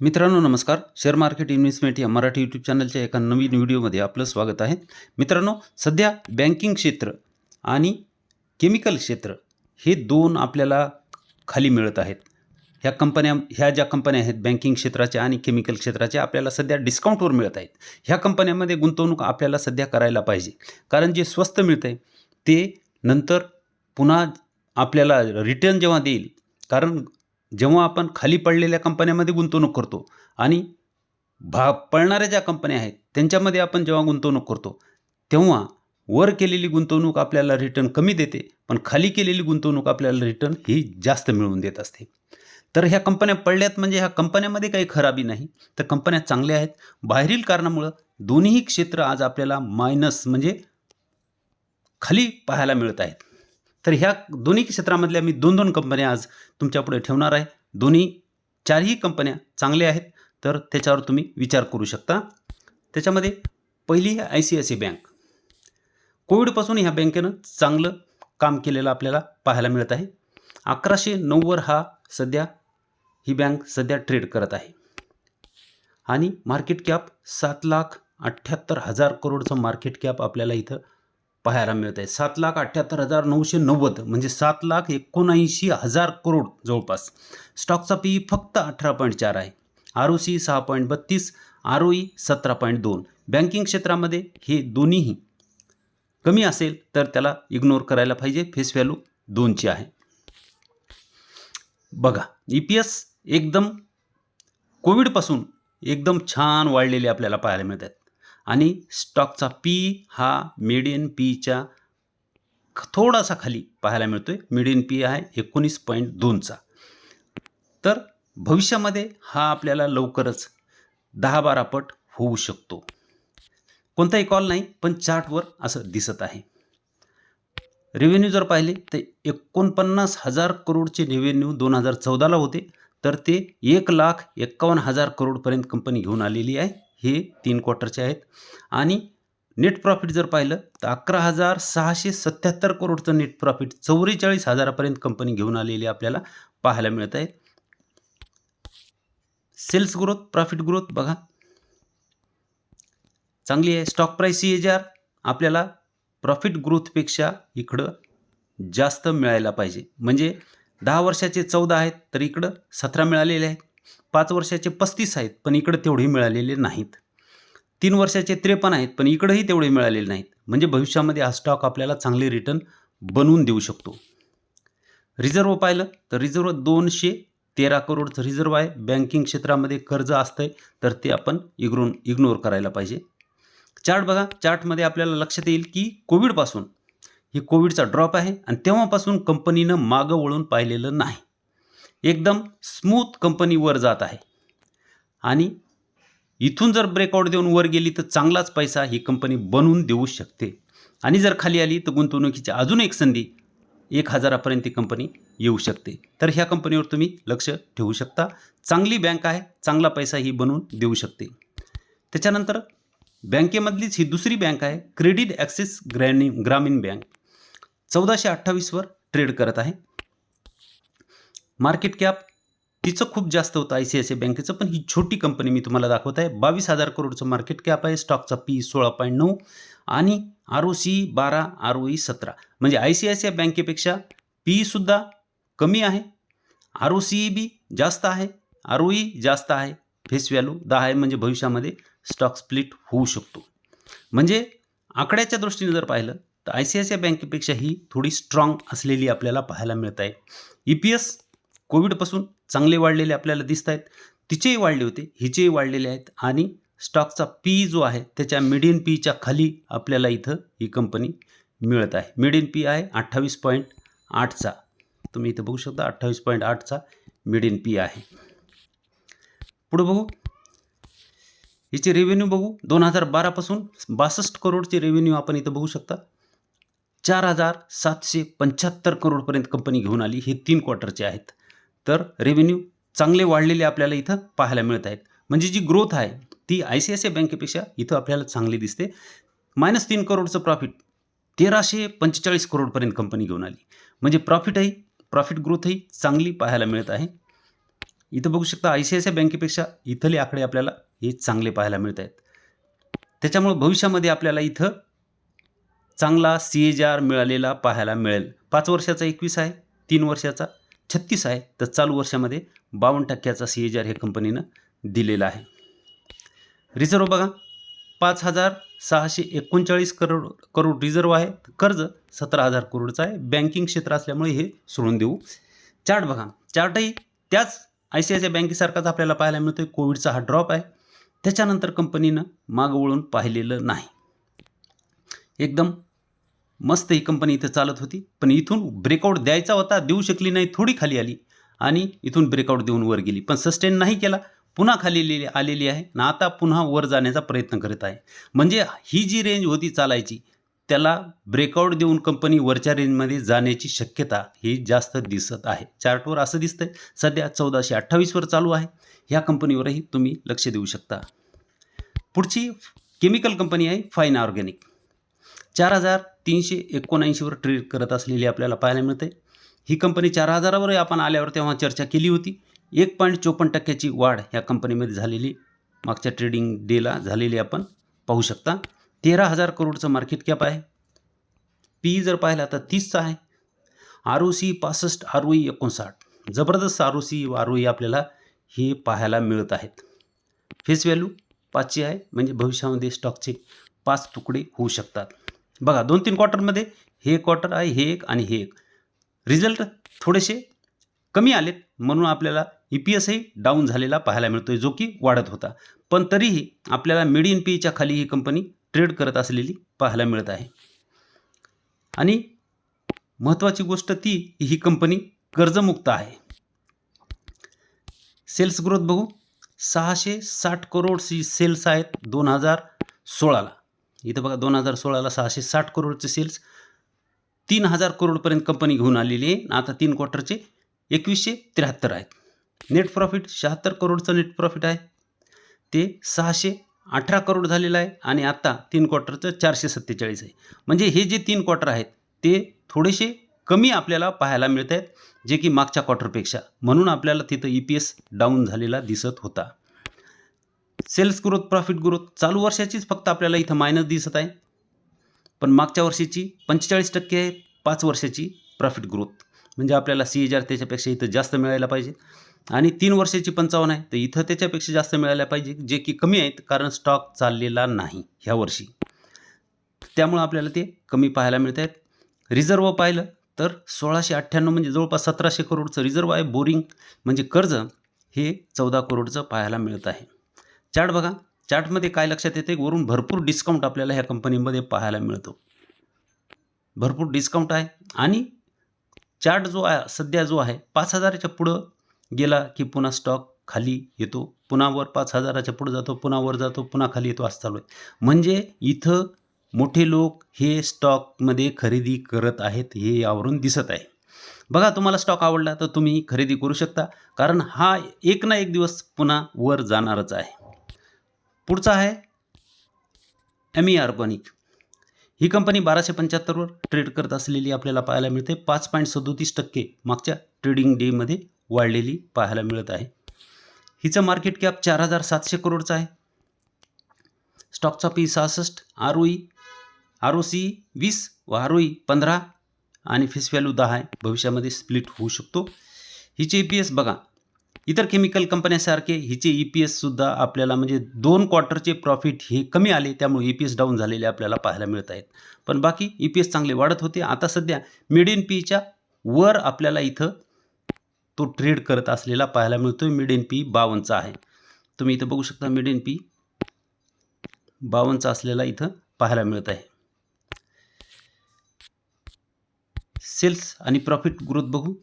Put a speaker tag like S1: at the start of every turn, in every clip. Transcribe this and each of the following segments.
S1: मित्रांनो नमस्कार. Share market investment या मराठी यूट्यूब चॅनलच्या एका नवीन व्हिडिओमध्ये आपलं स्वागत आहे. मित्रांनो सध्या बँकिंग क्षेत्र आणि केमिकल क्षेत्र हे दोन आपल्याला खाली मिळत आहेत. ह्या कंपन्या ह्या ज्या कंपन्या आहेत बँकिंग क्षेत्राच्या आणि केमिकल क्षेत्राच्या आपल्याला सध्या डिस्काउंटवर मिळत आहेत. ह्या कंपन्यामध्ये गुंतवणूक आपल्याला सध्या करायला पाहिजे. कारण जे स्वस्त मिळतं आहे ते नंतर पुन्हा आपल्याला रिटर्न जेव्हा देईल कारण जेव्हा आपण खाली पडलेल्या कंपन्यामध्ये गुंतवणूक करतो आणि भा पळणाऱ्या ज्या कंपन्या आहेत त्यांच्यामध्ये आपण जेव्हा गुंतवणूक करतो तेव्हा वर केलेली गुंतवणूक आपल्याला रिटर्न कमी देते पण खाली केलेली गुंतवणूक आपल्याला रिटर्न ही जास्त मिळवून देत असते. तर ह्या कंपन्या पडल्यात म्हणजे ह्या कंपन्यामध्ये काही खराबी नाही. तर कंपन्या चांगल्या आहेत. बाहेरील कारणामुळं दोन्ही क्षेत्र आज आपल्याला मायनस म्हणजे खाली पाहायला मिळत आहेत. तर ह्या दोन्ही क्षेत्रामधल्या मी दोन दोन कंपन्या आज तुमच्यापुढे ठेवणार आहे. दोन्ही चारही कंपन्या चांगल्या आहेत. तर त्याच्यावर तुम्ही विचार करू शकता. त्याच्यामध्ये पहिली आहे I C I C bank कोविडपासून ह्या बँकेनं चांगलं काम केलेलं आपल्याला पाहायला मिळत आहे. अकराशे नऊवर हा सध्या ही बँक सध्या ट्रेड करत आहे. आणि मार्केट कॅप सात लाख अठ्ठ्याहत्तर हजार करोडचं मार्केट कॅप आपल्याला इथं पाहायला मिळत आहे सात लाख अठ्ठ्याहत्तर हजार नऊशे नव्वद म्हणजे सात लाख एकोणऐंशी हजार करोड जवळपास. स्टॉकचा पी फक्त अठरा पॉईंट चार आहे. आर ओ सी सहा पॉईंट बत्तीस आर ओ ई सतरा पॉईंट दोन. बँकिंग क्षेत्रामध्ये हे दोन्हीही कमी असेल तर त्याला इग्नोर करायला पाहिजे. फेस व्हॅल्यू दोनची आहे. बघा ई पी एस एकदम कोविडपासून एकदम छान वाढलेले आपल्याला पाहायला मिळतात. आणि स्टॉकचा पी हा मिडियन पीच्या थोडासा खाली पाहायला मिळतो आहे मिडियन पी आहे एकोणीस पॉईंट दोनचा तर भविष्यामध्ये हा आपल्याला लवकरच दहा बारा पट होऊ शकतो. कोणताही कॉल नाही पण चार्टवर असं दिसत आहे. रेव्हेन्यू जर पाहिले तर एकोणपन्नास हजार करोडचे रेव्हेन्यू दोन हजार चौदाला होते. तर ते एक लाख एक्कावन्न हजार करोडपर्यंत कंपनी घेऊन आलेली आहे. हे तीन क्वार्टरचे आहेत. आणि नेट प्रॉफिट जर पाहिलं तर अकरा हजार सहाशे सत्याहत्तर करोडचं नेट प्रॉफिट चौवेचाळीस हजारापर्यंत कंपनी घेऊन आलेली आपल्याला पाहायला मिळत आहे. सेल्स ग्रोथ प्रॉफिट ग्रोथ बघा. चांगली आहे. Stock price C H R आपल्याला प्रॉफिट ग्रोथपेक्षा इकडं जास्त मिळायला पाहिजे. म्हणजे दहा वर्षाचे चौदा आहेत तर इकडं सतरा मिळालेले आहेत. पाच वर्षाचे पस्तीस आहेत पण इकडं तेवढे मिळालेले नाहीत. तीन वर्षाचे त्रेपन्न आहेत पण इकडंही तेवढे मिळालेले नाहीत. म्हणजे भविष्यामध्ये हा स्टॉक आपल्याला चांगले रिटर्न बनवून देऊ शकतो. रिझर्व पाहिलं तर रिझर्व दोनशे तेरा करोडचं रिझर्व आहे. बँकिंग क्षेत्रामध्ये कर्ज असतं आहे तर ते आपण इग्नोर इग्नोर करायला पाहिजे. चार्ट बघा. चार्टमध्ये आपल्याला लक्षात येईल की कोविडपासून ही कोविडचा ड्रॉप आहे आणि तेव्हापासून कंपनीनं मागं वळून पाहिलेलं नाही. एकदम स्मूथ कंपनी वर जात आहे. आणि इथून जर ब्रेकआउट देऊन वर गेली तर चांगलाच पैसा ही कंपनी बनवून देऊ शकते. आणि जर खाली आली तर गुंतवणुकीची अजून एक संधी एक हजारापर्यंत ही कंपनी येऊ शकते. तर ह्या कंपनीवर तुम्ही लक्ष ठेवू शकता. चांगली बँक आहे चांगला पैसा ही बनवून देऊ शकते. त्याच्यानंतर बँकेमधलीच ही दुसरी बँक आहे क्रेडिट ॲक्सिस ग्रॅनी ग्रामीण बँक चौदाशे अठ्ठावीसवर ट्रेड करत आहे. मार्केट कॅप तिचं खूप जास्त होतं आय सी आय सी बँकेचं. पण ही छोटी कंपनी मी तुम्हाला दाखवत आहे. बावीस हजार करोडचं मार्केट कॅप आहे. स्टॉकचा पी सोळा पॉईंट नऊ आणि आर ओ सी बारा आर ओ ई सतरा. म्हणजे I C I C I बँकेपेक्षा पीसुद्धा कमी आहे. आर ओ सी बी जास्त आहे. आर ओ ई जास्त आहे. फेस व्हॅल्यू दहा आहे. म्हणजे भविष्यामध्ये स्टॉक स्प्लिट होऊ शकतो. म्हणजे आकड्याच्या दृष्टीने जर पाहिलं तर I C I C I बँकेपेक्षा ही थोडी स्ट्रॉंग असलेली आपल्याला पाहायला मिळत आहे. ई पी एस कोविडपासून चांगले वाढलेले आपल्याला दिसत आहेत तिचेही वाढले होते हिचेही वाढलेले आहेत आणि स्टॉकचा पी जो आहे त्याच्या मिडियन पीच्या खाली आपल्याला इथं ही कंपनी मिळत आहे. मिडियन पी आहे अठ्ठावीस पॉईंट आठचा. तुम्ही इथं बघू शकता अठ्ठावीस पॉईंट आठचा मिडियन पी आहे. पुढं बघू. हिचे रेव्हेन्यू बघू. दोन हजार बारापासून बासष्ट करोडचे रेव्हेन्यू आपण इथं बघू शकता. चार हजार सातशे पंच्याहत्तर करोडपर्यंत कंपनी घेऊन आली. हे तीन क्वार्टरचे आहेत. तर रेव्हेन्यू चांगले वाढलेले आपल्याला इथं पाहायला मिळत आहेत म्हणजे जी ग्रोथ आहे ती I C I C I बँकेपेक्षा इथं आपल्याला चांगली दिसते. मायनस तीन करोडचं प्रॉफिट तेराशे पंचेचाळीस करोडपर्यंत कंपनी घेऊन आली. म्हणजे प्रॉफिटही प्रॉफिट ग्रोथही चांगली पाहायला मिळत आहे. इथं बघू शकता I C I C I बँकेपेक्षा इथले आकडे आपल्याला हे चांगले पाहायला मिळत आहेत त्याच्यामुळं भविष्यामध्ये आपल्याला इथं चांगला सी एज आर मिळालेला पाहायला मिळेल. पाच वर्षाचा एकवीस आहे तीन वर्षाचा छत्तीस आहे तर चालू वर्षामध्ये बावन्न टक्क्याचा सी एच आर हे कंपनीनं दिलेला आहे. रिझर्व बघा पाच हजार सहाशे एकोणचाळीस करोड करोड रिझर्व आहे. कर्ज सतरा हजार करोडचं आहे. बँकिंग क्षेत्र असल्यामुळे हे सोडून देऊ. चार्ट बघा. चार्टही त्याच I C I C I बँकेसारखाच आपल्याला पाहायला मिळतो आहे कोविडचा हा ड्रॉप आहे. त्याच्यानंतर कंपनीनं मागं वळून पाहिलेलं नाही. एकदम मस्त ही कंपनी इथं चालत होती. पण इथून ब्रेकआउट द्यायचा होता देऊ शकली नाही थोडी खाली आली. आणि इथून ब्रेकआउट देऊन वर गेली. पण सस्टेन नाही केला पुन्हा खाली आलेली आलेली आहे. आणि आता पुन्हा वर जाण्याचा प्रयत्न करत आहे. म्हणजे ही जी रेंज होती चालायची त्याला ब्रेकआउट देऊन कंपनी वरच्या रेंजमध्ये जाण्याची शक्यता ही जास्त दिसत आहे. चार्टवर असं दिसतंय सध्या चौदाशे अठ्ठावीसवर चालू आहे. ह्या कंपनीवरही तुम्ही लक्ष देऊ शकता. पुढची केमिकल कंपनी आहे फाईन ऑर्गॅनिक चार हजार तीनशे एकोणऐंशीवर ट्रेड करत असलेली आपल्याला पाहायला मिळते. ही कंपनी चार हजारावर आपण आल्यावर तेव्हा चर्चा केली होती. एक पॉईंट चोपन्न टक्क्याची वाढ ह्या कंपनीमध्ये झालेली मागच्या ट्रेडिंग डेला झालेली आपण पाहू शकता. तेरा हजार करोडचं मार्केट कॅप आहे. पी जर पाहिला तर तीसचा आहे. आर ओ सी पासष्ट आर ओ ई एकोणसाठ. जबरदस्त R O C R O E आपल्याला हे पाहायला मिळत आहेत. फेस व्हॅल्यू पाचशे आहे म्हणजे भविष्यामध्ये स्टॉकचे पाच तुकडे होऊ शकतात. बघा दोन तीन क्वार्टरमध्ये हे क्वार्टर आहे हे एक आणि हे एक. रिझल्ट थोडेसे कमी आलेत म्हणून आपल्याला ई पी एसही डाऊन झालेला पाहायला मिळतो आहे जो की वाढत होता. पण तरीही आपल्याला मिडियन पीच्या खाली ही कंपनी ट्रेड करत असलेली पाहायला मिळत आहे. आणि महत्त्वाची गोष्ट ती ही कंपनी कर्जमुक्त आहे. सेल्स ग्रोथ बघू. सहाशे साठ करोडची सेल्स आहेत दोन हजार सोळाला. इथं बघा दोन हजार सोळाला सहाशे साठ करोडचे सेल्स तीन हजार करोडपर्यंत कंपनी घेऊन आलेली आहे. आता तीन क्वार्टरचे एकवीसशे त्र्याहत्तर आहेत. नेट प्रॉफिट शहात्तर करोडचं नेट प्रॉफिट आहे. ते सहाशे अठरा करोड झालेलं आहे आणि आत्ता तीन क्वार्टरचं चारशे सत्तेचाळीस आहे. म्हणजे हे जे तीन क्वार्टर आहेत ते थोडेसे कमी आपल्याला पाहायला मिळत आहेत जे की मागच्या क्वार्टरपेक्षा म्हणून आपल्याला तिथं ई पी एस डाऊन झालेला दिसत होता. सेल्स ग्रोथ प्रॉफिट ग्रोथ चालू वर्षाचीच फक्त आपल्याला इथं मायनस दिसत आहे. पण मागच्या वर्षीची पंचेचाळीस टक्के आहे पाच वर्षाची प्रॉफिट ग्रोथ. म्हणजे आपल्याला सी एच आर त्याच्यापेक्षा इथं जास्त मिळायला पाहिजे. आणि तीन वर्षाची पंचावन्न आहे तर इथं त्याच्यापेक्षा जास्त मिळायला पाहिजे. जे की कमी आहेत कारण स्टॉक चाललेला नाही ह्या वर्षी. त्यामुळं आपल्याला ते कमी पाहायला मिळत आहेत. रिझर्व पाहिलं तर सोळाशे अठ्ठ्याण्णव म्हणजे जवळपास सतराशे करोडचं रिझर्व आहे. बोरिंग म्हणजे कर्ज हे चौदा करोडचं पाहायला मिळत आहे. चार्ट बघा. चार्टमध्ये काय लक्षात येते? वरून भरपूर डिस्काउंट आपल्याला ह्या कंपनीमध्ये पाहायला मिळतो. भरपूर डिस्काउंट आहे. आणि चार्ट जो आहे सध्या जो आहे पाच हजाराच्या पुढं गेला की पुन्हा स्टॉक खाली येतो. पुन्हा वर पाच हजाराच्या पुढं जातो पुन्हा वर जातो पुन्हा खाली येतो असं चालू आहे. म्हणजे इथं मोठे लोक हे स्टॉकमध्ये खरेदी करत आहेत हे यावरून दिसत आहे. बघा तुम्हाला स्टॉक आवडला तर तुम्ही खरेदी करू शकता. कारण हा एक ना एक दिवस पुन्हा वर जाणारच आहे. पुढचा आहे एम ई ऑर्गॉनिक ही कंपनी बाराशे पंच्याहत्तरवर ट्रेड करत असलेली आपल्याला पाहायला मिळते. पाच पॉईंट सदोतीस टक्के मागच्या ट्रेडिंग डेमध्ये वाढलेली पाहायला मिळत आहे. हिचं मार्केट कॅप चार हजार सातशे करोडचं आहे. स्टॉकचा पी सहासष्ट R O E R O C वीस व आर ओ ई पंधरा आणि फेस व्हॅल्यू दहा आहे. भविष्यामध्ये स्प्लिट होऊ शकतो. हिचे ई पी एस बघा. इतर केमिकल कंपन्यासारखे हिचे ई पी एससुद्धा आपल्याला म्हणजे दोन क्वार्टरचे प्रॉफिट हे कमी आले त्यामुळे ई पी एस डाऊन झालेले आपल्याला पाहायला मिळत आहेत पण बाकी ई पी एस चांगले वाढत होते. आता सध्या मिड इन पीच्या वर आपल्याला इथं तो ट्रेड करत असलेला पाहायला मिळतो आहे इन पी बावनचा आहे. तुम्ही इथं बघू शकता मिड इन पी बावनचा असलेला इथं पाहायला मिळत आहे सेल्स आणि प्रॉफिट ग्रोथ बघू.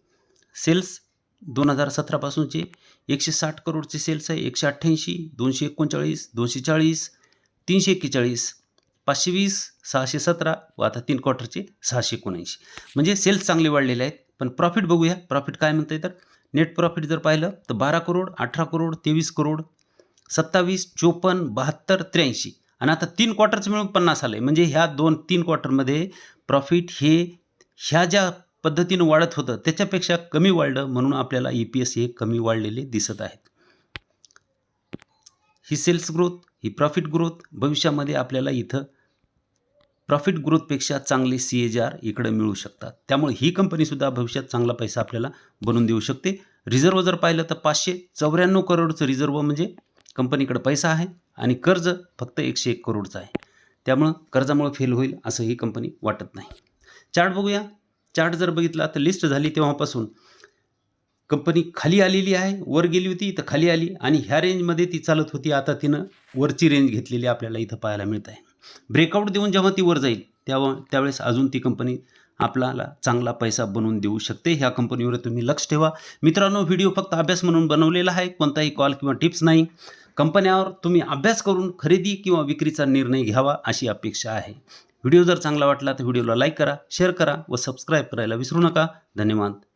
S1: सेल्स दोन हजार सतरापासूनचे एकशे साठ करोडचे सेल्स आहे. एकशे अठ्ठ्याऐंशी दोनशे एकोणचाळीस दोनशे चाळीस तीनशे एक्केचाळीस पाचशे वीस सहाशे सतरा व आता तीन क्वार्टरचे सहाशे एकोणऐंशी. म्हणजे सेल्स चांगले वाढलेले आहेत. पण प्रॉफिट बघूया. प्रॉफिट काय म्हणतं तर नेट प्रॉफिट जर पाहिलं तर बारा करोड अठरा करोड तेवीस करोड सत्तावीस चोपन्न बहात्तर त्र्याऐंशी. आणि आता तीन क्वार्टरचं मिळून पन्नास आलं आहे म्हणजे ह्या दोन तीन क्वार्टरमध्ये प्रॉफिट हे ह्या ज्या पद्धतीनं वाढत होतं त्याच्यापेक्षा कमी वाढलं म्हणून आपल्याला ई पी एस हे कमी वाढलेले दिसत आहेत. ही सेल्स ग्रोथ ही प्रॉफिट ग्रोथ भविष्यामध्ये आपल्याला इथं प्रॉफिट ग्रोथपेक्षा चांगले सी एच आर इकडे मिळू शकतात. त्यामुळे ही कंपनीसुद्धा भविष्यात चांगला पैसा आपल्याला बनवून देऊ शकते. रिझर्व जर पाहिलं तर पाचशे चौऱ्याण्णव करोडचं रिझर्व म्हणजे कंपनीकडे पैसा आहे आणि कर्ज फक्त एकशे एक करोडचं आहे. त्यामुळं कर्जामुळे फेल होईल असं ही कंपनी वाटत नाही. चार्ट बघूया. चार्ट जर बघितला तर लिस्ट झाली तेव्हापासून. कंपनी खाली आलेली आहे वर गेली होती तर खाली आली आणि ह्या रेंजमध्ये ती चालत होती. आता तिनं वरची रेंज घेतलेली आपल्याला इथं पाहायला मिळत आहे. ब्रेकआउट देऊन जेव्हा ती वर जाईल तेव्हा त्यावेळेस अजून ती कंपनी आपल्याला चांगला पैसा बनवून देऊ शकते. ह्या कंपनीवर तुम्ही लक्ष ठेवा. मित्रांनो व्हिडिओ फक्त अभ्यास म्हणून बनवलेला आहे. कोणताही कॉल किंवा टिप्स नाही. कंपन्यावर तुम्ही अभ्यास करून खरेदी किंवा विक्रीचा निर्णय घ्यावा अशी अपेक्षा आहे. व्हिडिओ जर चांगला वाटला तर व्हिडिओला लाईक करा शेअर करा व सबस्क्राईब करायला विसरू नका. धन्यवाद.